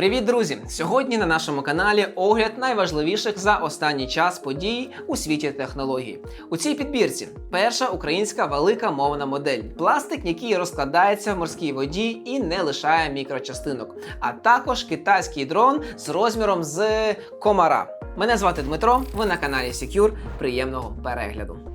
Привіт, друзі! Сьогодні на нашому каналі огляд найважливіших за останній час подій у світі технологій. У цій підбірці перша українська велика мовна модель, пластик, який розкладається в морській воді і не лишає мікрочастинок, а також китайський дрон з розміром з комара. Мене звати Дмитро. Ви на каналі Secure. Приємного перегляду.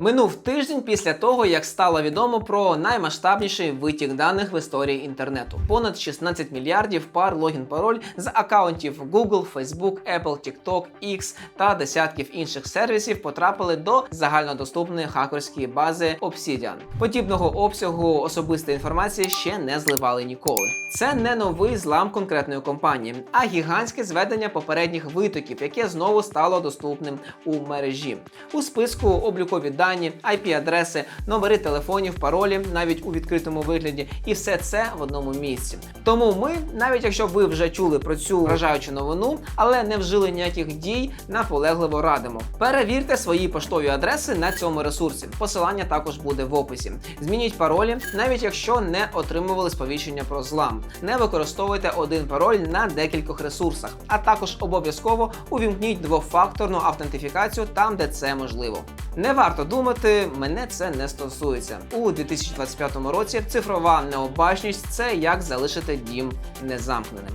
Минув тиждень після того, як стало відомо про наймасштабніший витік даних в історії інтернету. Понад 16 мільярдів пар логін-пароль з акаунтів Google, Facebook, Apple, TikTok, X та десятків інших сервісів потрапили до загальнодоступної хакерської бази Obsidian. Подібного обсягу особистої інформації ще не зливали ніколи. Це не новий злам конкретної компанії, а гігантське зведення попередніх витоків, яке знову стало доступним у мережі. У списку облікові дані, IP-адреси, номери телефонів, паролі, навіть у відкритому вигляді, і все це в одному місці. Тому ми, навіть якщо ви вже чули про цю вражаючу новину, але не вжили ніяких дій, наполегливо радимо. Перевірте свої поштові адреси на цьому ресурсі. Посилання також буде в описі. Змініть паролі, навіть якщо не отримували сповіщення про злам. Не використовуйте один пароль на декількох ресурсах, а також обов'язково увімкніть двофакторну автентифікацію там, де це можливо. Не варто думати, мене це не стосується. У 2025 році цифрова необачність це як залишити дім незамкненим.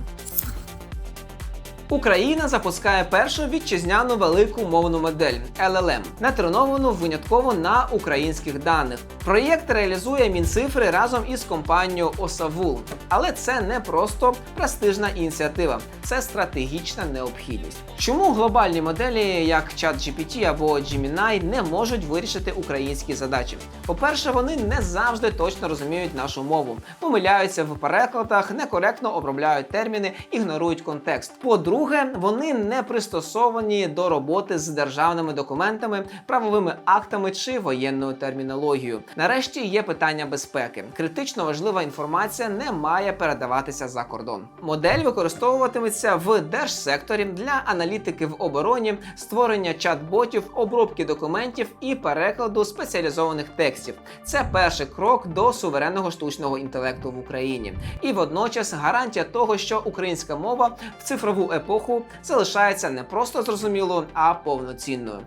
Україна запускає першу вітчизняну велику мовну модель LLM, натреновану винятково на українських даних. Проєкт реалізує Мінцифри разом із компанією Осавул. Але це не просто престижна ініціатива, це стратегічна необхідність. Чому глобальні моделі, як ChatGPT або Gemini, не можуть вирішити українські задачі? По-перше, вони не завжди точно розуміють нашу мову, помиляються в перекладах, некоректно обробляють терміни, ігнорують контекст. По-друге, вони не пристосовані до роботи з державними документами, правовими актами чи воєнною термінологією. Нарешті є питання безпеки. Критично важлива інформація не має передаватися за кордон. Модель використовуватиметься в держсекторі для аналітики в обороні, створення чат-ботів, обробки документів і перекладу спеціалізованих текстів. Це перший крок до суверенного штучного інтелекту в Україні, і водночас гарантія того, що українська мова в цифрову епоху залишається не просто зрозумілою, а повноцінною.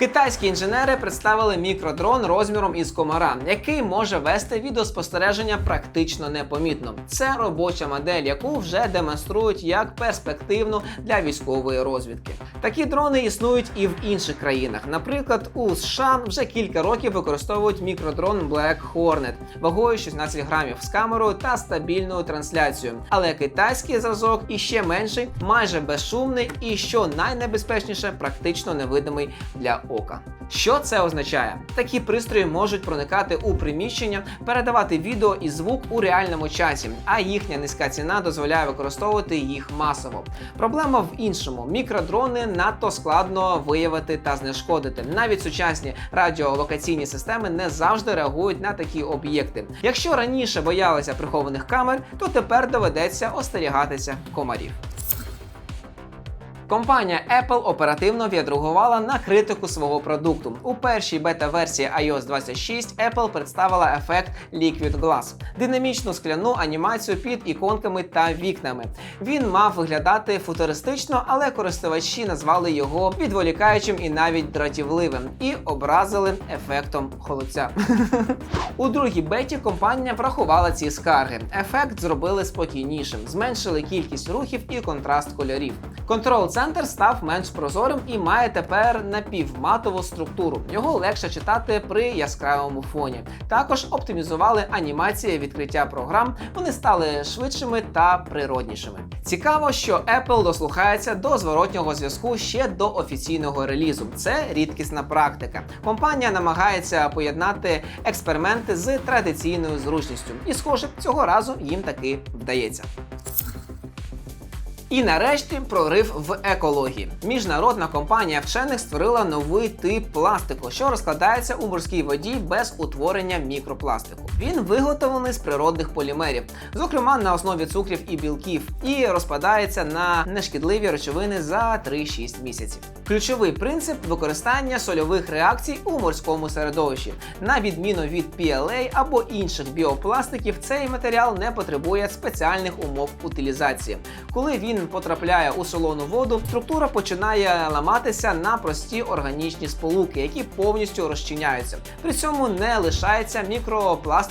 Китайські інженери представили мікродрон розміром із комара, який може вести відеоспостереження практично непомітно. Це робоча модель, яку вже демонструють як перспективну для військової розвідки. Такі дрони існують і в інших країнах. Наприклад, у США вже кілька років використовують мікродрон Black Hornet вагою 16 грамів з камерою та стабільною трансляцією. Але китайський зразок іще менший, майже безшумний і що найнебезпечніше, практично невидимий для ока. Що це означає? Такі пристрої можуть проникати у приміщення, передавати відео і звук у реальному часі, а їхня низька ціна дозволяє використовувати їх масово. Проблема в іншому: мікродрони надто складно виявити та знешкодити. Навіть сучасні радіолокаційні системи не завжди реагують на такі об'єкти. Якщо раніше боялися прихованих камер, то тепер доведеться остерігатися комарів. Компанія Apple оперативно відреагувала на критику свого продукту. У першій бета-версії iOS 26 Apple представила ефект Liquid Glass – динамічну скляну анімацію під іконками та вікнами. Він мав виглядати футуристично, але користувачі назвали його відволікаючим і навіть дратівливим, і образили ефектом холодця. У другій беті компанія врахувала ці скарги. Ефект зробили спокійнішим, зменшили кількість рухів і контраст кольорів. Контрол центр став менш прозорим і має тепер напівматову структуру. Його легше читати при яскравому фоні. Також оптимізували анімації відкриття програм. Вони стали швидшими та природнішими. Цікаво, що Apple дослухається до зворотнього зв'язку ще до офіційного релізу. Це рідкісна практика. Компанія намагається поєднати експерименти з традиційною зручністю, і, схоже, цього разу їм таки вдається. І нарешті прорив в екології. Міжнародна компанія вчених створила новий тип пластику, що розкладається у морській воді без утворення мікропластику. Він виготовлений з природних полімерів, зокрема на основі цукрів і білків, і розпадається на нешкідливі речовини за 3-6 місяців. Ключовий принцип використання сольових реакцій у морському середовищі. На відміну від PLA або інших біопластиків, цей матеріал не потребує спеціальних умов утилізації. Коли він потрапляє у солону воду, структура починає ламатися на прості органічні сполуки, які повністю розчиняються. При цьому не лишається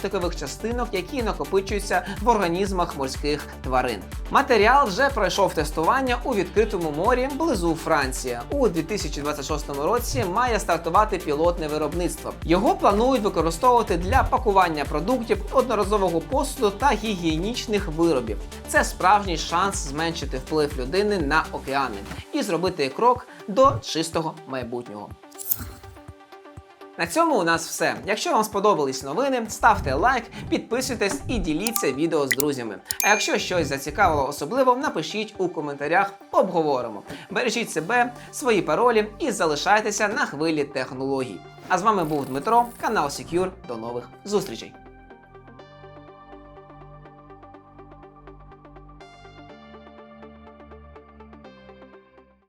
мікропластикових частинок, які накопичуються в організмах морських тварин. Матеріал вже пройшов тестування у відкритому морі близу Франції. У 2026 році має стартувати пілотне виробництво. Його планують використовувати для пакування продуктів, одноразового посуду та гігієнічних виробів. Це справжній шанс зменшити вплив людини на океани і зробити крок до чистого майбутнього. На цьому у нас все. Якщо вам сподобались новини, ставте лайк, підписуйтесь і діліться відео з друзями. А якщо щось зацікавило особливо, напишіть у коментарях, обговоримо. Бережіть себе, свої паролі і залишайтеся на хвилі технологій. А з вами був Дмитро, канал Secure. До нових зустрічей.